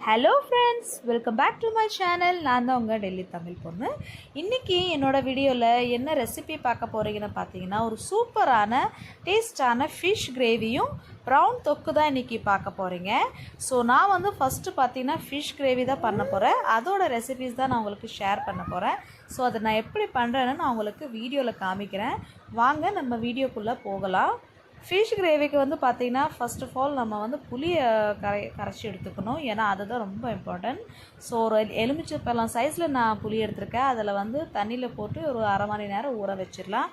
Hello friends welcome back to my channel நான் தான் உங்கள் டெல்லி தமிழ் பொண்ணு. இன்றைக்கி என்னோடய வீடியோவில் என்ன ரெசிபி பார்க்க போகிறீங்கன்னு பார்த்தீங்கன்னா ஒரு சூப்பரான டேஸ்டான ஃபிஷ் கிரேவியும் ப்ரௌன் தொக்கு தான் இன்றைக்கி பார்க்க போகிறீங்க ஸோ நான் வந்து ஃபஸ்ட்டு பார்த்தீங்கன்னா ஃபிஷ் கிரேவி தான் பண்ண போகிறேன் அதோட ரெசிபிஸ் தான் நான் உங்களுக்கு ஷேர் பண்ண போகிறேன் ஸோ அதை நான் எப்படி பண்ணுறேன்னு நான் உங்களுக்கு வீடியோவில் காமிக்கிறேன். வாங்க நம்ம வீடியோக்குள்ளே போகலாம். ஃபிஷ் கிரேவிக்கு வந்து பார்த்திங்கன்னா ஃபர்ஸ்ட் ஆஃப் ஆல் நம்ம வந்து புளியை கரை கரைச்சி எடுத்துக்கணும். ஏன்னா அதுதான் ரொம்ப இம்பார்ட்டன்ட் ஸோ ஒரு எலுமிச்சை பழம் சைஸில் நான் புளி எடுத்திருக்கேன். அதில் வந்து தண்ணியில் போட்டு ஒரு அரை மணி நேரம் ஊற வச்சிடலாம்.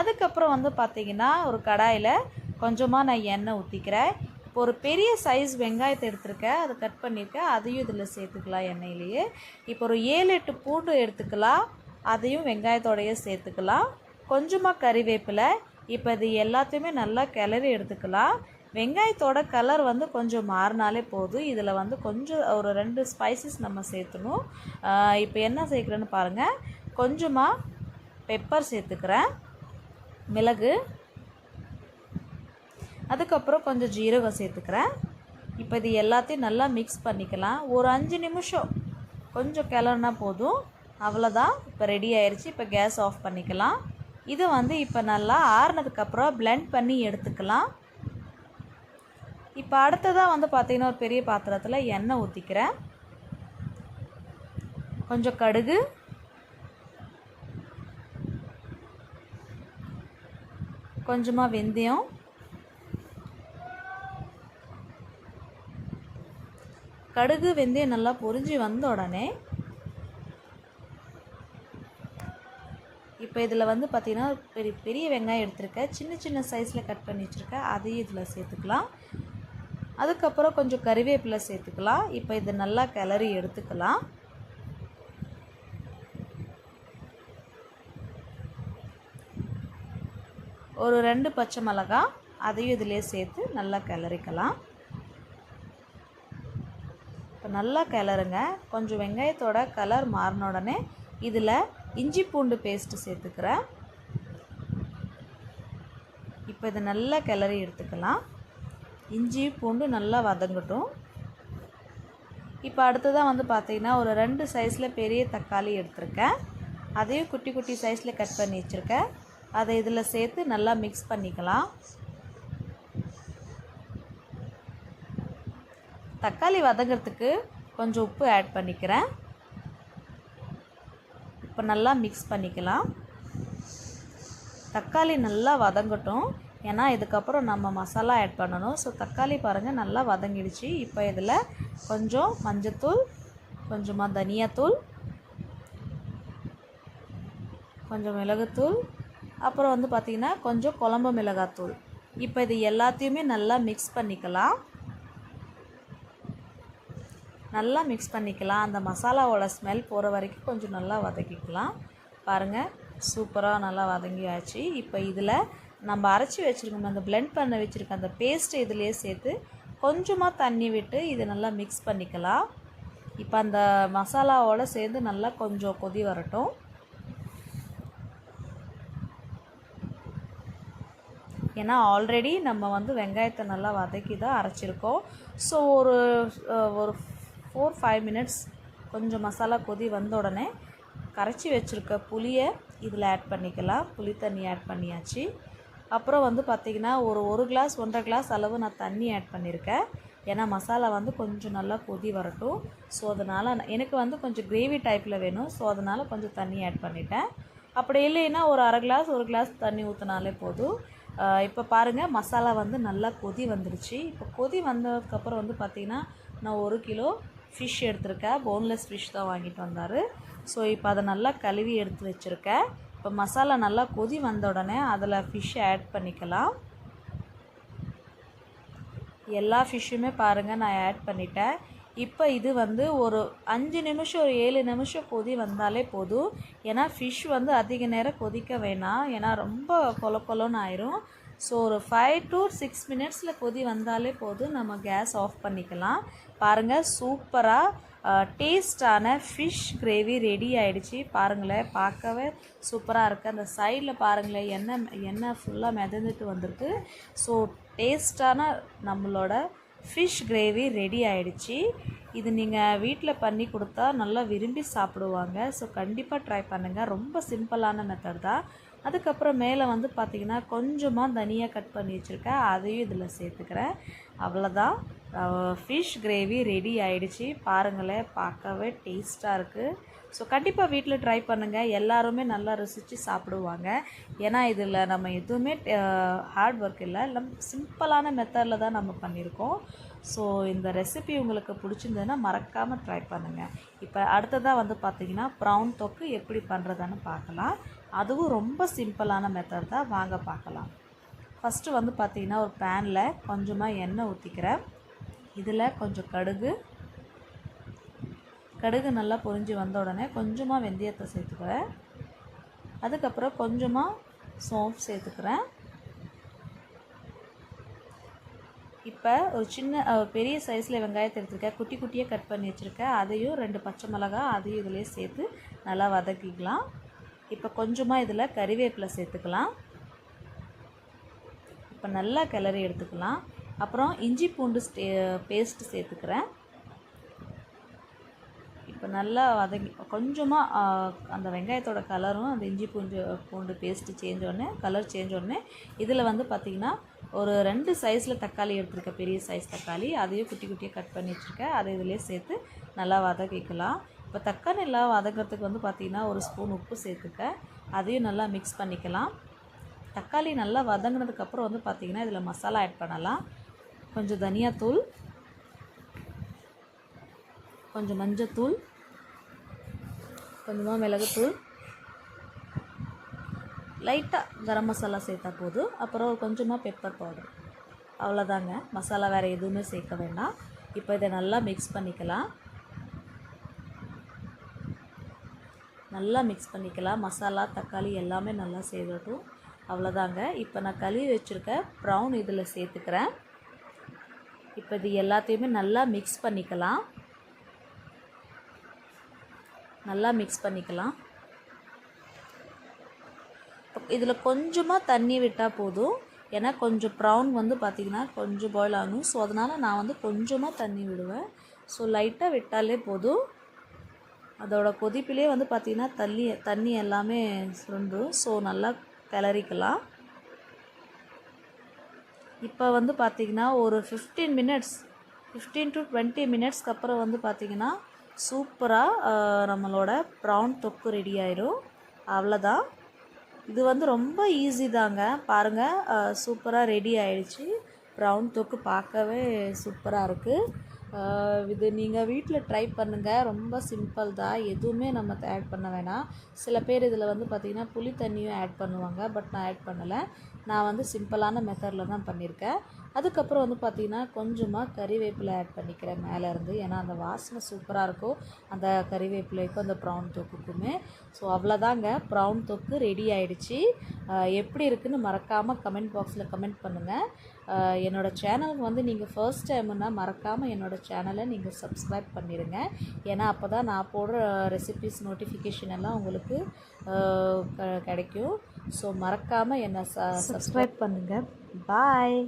அதுக்கப்புறம் வந்து பார்த்திங்கன்னா ஒரு கடாயில் கொஞ்சமாக நான் எண்ணெய் ஊற்றிக்கிறேன் இப்போ ஒரு பெரிய சைஸ் வெங்காயத்தை எடுத்திருக்கேன். அதை கட் பண்ணியிருக்கேன். அதையும் இதில் சேர்த்துக்கலாம் எண்ணெயிலேயே. இப்போ ஒரு ஏழு எட்டு பூண்டு எடுத்துக்கலாம். அதையும் வெங்காயத்தோடையே சேர்த்துக்கலாம். கொஞ்சமாக கறிவேப்பிலை இப்போ இது எல்லாத்தையுமே நல்லா கிளறி எடுத்துக்கலாம். வெங்காயத்தோட கலர் வந்து கொஞ்சம் மாறினாலே போதும். இதில் வந்து கொஞ்சம் ஒரு ரெண்டு ஸ்பைசஸ் நம்ம சேர்த்துணும். இப்போ என்ன சேர்க்குறேன்னு பாருங்கள் கொஞ்சமாக பெப்பர் சேர்த்துக்கிறேன். மிளகு. அதுக்கப்புறம் கொஞ்சம் ஜீரகம் சேர்த்துக்கிறேன். இப்போ இது எல்லாத்தையும் நல்லா மிக்ஸ் பண்ணிக்கலாம். ஒரு அஞ்சு நிமிஷம் கொஞ்சம் கிளறுனா போதும். அவ்வளோதான் இப்போ ரெடி ஆயிடுச்சு இப்போ கேஸ் ஆஃப் பண்ணிக்கலாம். இது வந்து இப்போ நல்லா ஆறுனதுக்கப்புறம் பிளெண்ட் பண்ணி எடுத்துக்கலாம். இப்போ அடுத்ததாக வந்து பார்த்திங்கன்னா ஒரு பெரிய பாத்திரத்தில் எண்ணெய் ஊற்றிக்கிறேன் கொஞ்சம் கடுகு. கொஞ்சமாக வெந்தயம். கடுகு வெந்தயம் நல்லா பொரிஞ்சு வந்த உடனே இப்போ இதில் வந்து பார்த்திங்கன்னா பெரிய பெரிய வெங்காயம் எடுத்திருக்கேன். சின்ன சின்ன சைஸில் கட் பண்ணி வச்சுருக்கேன். அதையும் இதில் சேர்த்துக்கலாம். அதுக்கப்புறம் கொஞ்சம் கறிவேப்பிலை சேர்த்துக்கலாம். இப்போ இதை நல்லா கிளறி எடுத்துக்கலாம். ஒரு ரெண்டு பச்சை மிளகா அதையும் இதிலே சேர்த்து நல்லா கிளறிக்கலாம். இப்போ நல்லா கிளறுங்க. கொஞ்சம் வெங்காயத்தோட கலர் மாறின உடனே இதில் இஞ்சி பூண்டு பேஸ்ட்டு சேர்த்துக்கிறேன். இப்போ இதை நல்லா கிளறி எடுத்துக்கலாம். இஞ்சி பூண்டு நல்லா வதங்கட்டும். இப்போ அடுத்ததாக வந்து பார்த்திங்கன்னா ஒரு ரெண்டு சைஸில் பெரிய தக்காளி எடுத்திருக்கேன். அதையும் குட்டி குட்டி சைஸில் கட் பண்ணி வச்சுருக்கேன். அதை இதில் சேர்த்து நல்லா மிக்ஸ் பண்ணிக்கலாம். தக்காளி வதங்கிறதுக்கு கொஞ்சம் உப்பு ஆட் பண்ணிக்கிறேன். இப்போ நல்லா மிக்ஸ் பண்ணிக்கலாம். தக்காளி நல்லா வதங்கட்டும். ஏன்னா இதுக்கப்புறம் நம்ம மசாலா ஆட் பண்ணணும். ஸோ தக்காளி பாருங்கள் நல்லா வதங்கிடுச்சு. இப்போ இதில் கொஞ்சம் மஞ்சத்தூள் கொஞ்சமாக தனியாத்தூள் கொஞ்சம் மிளகுத்தூள் அப்புறம் வந்து பார்த்திங்கன்னா கொஞ்சம் குழம்பு மிளகாத்தூள். இப்போ இது எல்லாத்தையுமே நல்லா மிக்ஸ் பண்ணிக்கலாம். நல்லா மிக்ஸ் பண்ணிக்கலாம். அந்த மசாலாவோட ஸ்மெல் போகிற வரைக்கும் கொஞ்சம் நல்லா வதக்கிக்கலாம். பாருங்கள் சூப்பராக நல்லா வதங்கியாச்சு. இப்போ இதில் நம்ம அரைச்சி வச்சுருக்கோம். அந்த பிளெண்ட் பண்ண வச்சுருக்க அந்த பேஸ்ட்டு இதிலே சேர்த்து கொஞ்சமாக தண்ணி விட்டு இதை நல்லா மிக்ஸ் பண்ணிக்கலாம். இப்போ அந்த மசாலாவோடு சேர்ந்து நல்லா கொஞ்சம் கொதி வரட்டும். ஏன்னா ஆல்ரெடி நம்ம வந்து வெங்காயத்தை நல்லா வதக்கி தான் அரைச்சிருக்கோம். ஸோ ஒரு ஒரு ஃபோர் ஃபைவ் மினிட்ஸ் கொஞ்சம் மசாலா கொதி வந்த உடனே கரைச்சி வச்சுருக்க புளியை இதில் ஆட் பண்ணிக்கலாம். புளி தண்ணி ஆட் பண்ணியாச்சு. அப்புறம் வந்து பார்த்திங்கன்னா ஒரு ஒரு கிளாஸ் ஒன்றரை கிளாஸ் அளவு நான் தண்ணி ஆட் பண்ணியிருக்கேன். ஏன்னா மசாலா வந்து கொஞ்சம் நல்லா கொதி வரட்டும். ஸோ அதனால் எனக்கு வந்து கொஞ்சம் கிரேவி டைப்பில் வேணும். ஸோ அதனால் கொஞ்சம் தண்ணி ஆட் பண்ணிட்டேன். அப்படி இல்லைன்னா ஒரு அரை கிளாஸ் ஒரு கிளாஸ் தண்ணி ஊற்றினாலே போதும். இப்போ பாருங்கள் மசாலா வந்து நல்லா கொதி வந்துடுச்சு. இப்போ கொதி வந்ததுக்கப்புறம் வந்து பார்த்திங்கன்னா நான் ஒரு கிலோ ஃபிஷ் எடுத்திருக்கேன். போன்லெஸ் ஃபிஷ் தான் வாங்கிட்டு வந்தார். ஸோ இப்போ அதை நல்லா கழுவி எடுத்து வச்சுருக்கேன். இப்போ மசாலா நல்லா கொதி வந்த உடனே அதில் ஃபிஷ்ஷை ஆட் பண்ணிக்கலாம். எல்லா ஃபிஷ்ஷுமே பாருங்கள் நான் ஆட் பண்ணிட்டேன். இப்போ இது வந்து ஒரு அஞ்சு நிமிஷம் ஒரு ஏழு நிமிஷம் கொதி வந்தாலே போதும். ஏன்னா ஃபிஷ் வந்து அதிக நேரம் கொதிக்க வேணாம். ஏன்னா ரொம்ப கொல கொலன்னு ஆயிரும். ஸோ ஒரு ஃபைவ் டு சிக்ஸ் மினிட்ஸில் கொதி வந்தாலே போதும். நம்ம கேஸ் ஆஃப் பண்ணிக்கலாம். பாருங்கள் சூப்பராக டேஸ்டான ஃபிஷ் கிரேவி ரெடி ஆகிடுச்சு பாருங்களேன் பார்க்கவே சூப்பராக இருக்குது அந்த சைடில் பாருங்களேன் எண்ணெய் எண்ணெய் ஃபுல்லாக மிதந்துட்டு வந்திருக்கு. ஸோ டேஸ்டான நம்மளோட ஃபிஷ் கிரேவி ரெடி ஆகிடுச்சி இது நீங்கள் வீட்டில் பண்ணி கொடுத்தா நல்லா விரும்பி சாப்பிடுவாங்க. ஸோ கண்டிப்பாக ட்ரை பண்ணுங்கள் ரொம்ப சிம்பிளான மெத்தட் தான். அதுக்கப்புறம் மேலே வந்து பார்த்திங்கன்னா கொஞ்சமாக தனியாக கட் பண்ணி வச்சுருக்கேன். அதையும் இதில் சேர்த்துக்கிறேன். அவ்வளோதான் ஃபிஷ் கிரேவி ரெடி ஆயிடுச்சு. பாருங்களேன் பார்க்கவே டேஸ்ட்டாக இருக்குது ஸோ கண்டிப்பாக வீட்டில் ட்ரை பண்ணுங்கள் எல்லாருமே நல்லா ருசித்து சாப்பிடுவாங்க. ஏன்னா இதில் நம்ம எதுவுமே ஹார்ட் ஒர்க் இல்லை. எல்லாம் சிம்பிளான மெத்தடில் தான் நம்ம பண்ணியிருக்கோம். ஸோ இந்த ரெசிபி உங்களுக்கு பிடிச்சிருந்ததுன்னா மறக்காமல் ட்ரை பண்ணுங்கள் இப்போ அடுத்ததாக வந்து பார்த்திங்கன்னா ப்ரௌன் தொக்கு எப்படி பண்ணுறதுன்னு பார்க்கலாம். அதுவும் ரொம்ப சிம்பிளான மெத்தட் தான். வாங்க பார்க்கலாம். ஃபஸ்ட்டு வந்து பார்த்திங்கன்னா ஒரு பேனில் கொஞ்சமாக எண்ணெய் ஊற்றிக்கிறேன் இதில் கொஞ்சம் கடுகு. கடுகு நல்லா பொரிஞ்சு வந்த உடனே கொஞ்சமாக வெந்தயத்தை சேர்த்துக்குவேன் அதுக்கப்புறம் கொஞ்சமாக சோம்பு சேர்த்துக்கிறேன். இப்போ ஒரு சின்ன ஒரு பெரிய சைஸில் வெங்காயத்தை எடுத்துருக்கேன். குட்டி குட்டியாக கட் பண்ணி வச்சுருக்கேன். அதையும் ரெண்டு பச்சை மிளகா அதையும் இதிலே சேர்த்து நல்லா வதக்கிக்கலாம். இப்போ கொஞ்சமாக இதில் கறிவேப்பிலை சேர்த்துக்கலாம். இப்போ நல்லா கிளறி எடுத்துக்கலாம். அப்புறம் இஞ்சி பூண்டு ஸ்டே பேஸ்ட் சேர்த்துக்கிறேன். இப்போ நல்லா வதங்கி கொஞ்சமாக அந்த வெங்காயத்தோட கலரும் அந்த இஞ்சி பூண்டு பூண்டு பேஸ்ட்டு சேஞ்ச் உடனே கலர் சேஞ்ச் உடனே இதில் வந்து பார்த்திங்கன்னா ஒரு ரெண்டு சைஸில் தக்காளி எடுத்துருக்கேன். பெரிய சைஸ் தக்காளி. அதையும் குட்டி குட்டியாக கட் பண்ணி வச்சுருக்கேன். அதை இதிலே சேர்த்து நல்லா வதக்கிக்கலாம். இப்போ தக்காளி எல்லாம் வதக்கிறதுக்கு வந்து பார்த்திங்கன்னா ஒரு ஸ்பூன் உப்பு சேர்த்துக்க அதையும் நல்லா மிக்ஸ் பண்ணிக்கலாம். தக்காளி நல்லா வதங்கினதுக்கப்புறம் வந்து பார்த்திங்கன்னா இதில் மசாலா ஆட் பண்ணலாம். கொஞ்சம் தனியாத்தூள் கொஞ்சம் மஞ்சத்தூள் கொஞ்சமாக மிளகுத்தூள். லைட்டாக கரம் மசாலா சேர்த்தா போதும். அப்புறம் கொஞ்சமாக பெப்பர் பவுடர் அவ்வளோதாங்க மசாலா வேறு எதுவுமே சேர்க்க வேண்டாம். இப்போ இதை நல்லா மிக்ஸ் பண்ணிக்கலாம். நல்லா மிக்ஸ் பண்ணிக்கலாம். மசாலா தக்காளி எல்லாமே நல்லா சேர்த்துட்டும் அவ்வளோதாங்க. இப்போ நான் கழுவி வச்சுருக்க ப்ரௌன் இதில் சேர்த்துக்கிறேன். இப்போ இது எல்லாத்தையுமே நல்லா மிக்ஸ் பண்ணிக்கலாம். நல்லா மிக்ஸ் பண்ணிக்கலாம். இதில் கொஞ்சமாக தண்ணி விட்டால் போதும். ஏன்னா கொஞ்சம் ப்ரௌன் வந்து பார்த்திங்கன்னா கொஞ்சம் பாயில் ஆகணும். ஸோ அதனால் நான் வந்து கொஞ்சமாக தண்ணி விடுவேன். ஸோ லைட்டாக விட்டாலே போதும். அதோடய கொதிப்பிலே வந்து பார்த்திங்கன்னா தண்ணி தண்ணி எல்லாமே சுருண்டும். ஸோ நல்லா கிளறிக்கலாம். இப்போ வந்து பார்த்திங்கன்னா ஒரு fifteen minutes fifteen to twenty மினிட்ஸ்க்கு அப்புறம் வந்து பார்த்திங்கன்னா சூப்பராக நம்மளோட ப்ரௌன் தொக்கு ரெடி ஆயிரும். அவ்வளோதான் இது வந்து ரொம்ப ஈஸி தாங்க. பாருங்கள் சூப்பராக ரெடி ஆயிடுச்சு. ப்ரௌன் தொக்கு பார்க்கவே சூப்பராக இருக்குது இது நீங்கள் வீட்டில் ட்ரை பண்ணுங்கள் ரொம்ப சிம்பிள் தான். எதுவுமே நம்ம ஆட் பண்ண வேணாம். சில பேர் இதில் வந்து பார்த்திங்கன்னா புளி தண்ணியும் ஆட் பண்ணுவாங்க. பட் நான் ஆட் பண்ணலை. நான் வந்து சிம்பிளான மெத்தடில் தான் பண்ணியிருக்கேன். அதுக்கப்புறம் வந்து பார்த்திங்கன்னா கொஞ்சமாக கறிவேப்பிலை ஆட் பண்ணிக்கிறேன் மேலே இருந்து. ஏன்னா அந்த வாசனை சூப்பராக இருக்கும். அந்த கறிவேப்பிலைக்கும் அந்த ப்ரௌன் தொக்குக்குமே. ஸோ அவ்வளோதாங்க ப்ரௌன் தொக்கு ரெடி ஆகிடுச்சி எப்படி இருக்குன்னு மறக்காமல் கமெண்ட் பாக்ஸில் கமெண்ட் பண்ணுங்கள் என்னோடய சேனலுக்கு வந்து நீங்கள் ஃபர்ஸ்ட் டைம்னா மறக்காமல் என்னோடய சேனலை நீங்கள் சப்ஸ்கிரைப் பண்ணிடுங்க ஏன்னா அப்போ தான் நான் போடுற ரெசிபிஸ் நோட்டிஃபிகேஷன் எல்லாம் உங்களுக்கு க- கிடைக்கும். ஸோ மறக்காமல் என்னை ச சப்ஸ்கிரைப் பண்ணுங்கள் பாய்